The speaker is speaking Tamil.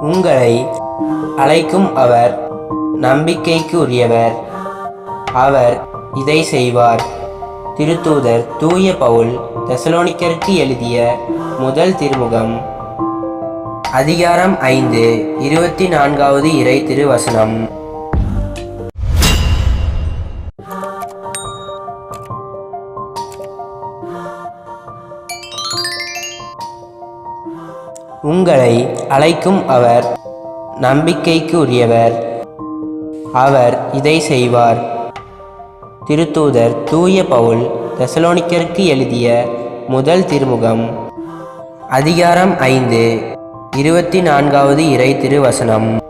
உங்களை அழைக்கும் அவர் நம்பிக்கைக்கு உரியவர் அவர் இதை செய்வார். திருத்தூதர் தூய பவுல் தெசலோனிக்கருக்கு எழுதிய முதல் திருமுகம். அதிகாரம் ஐந்து இருபத்தி நான்காவது இறை திருவசனம். உங்களை அழைக்கும் அவர் நம்பிக்கைக்கு உரியவர் அவர் இதை செய்வார். திருத்தூதர் தூய பவுல் தெசலோனிக்கருக்கு எழுதிய முதல் திருமுகம். அதிகாரம் ஐந்து இருபத்தி நான்காவது இறை திருவசனம்.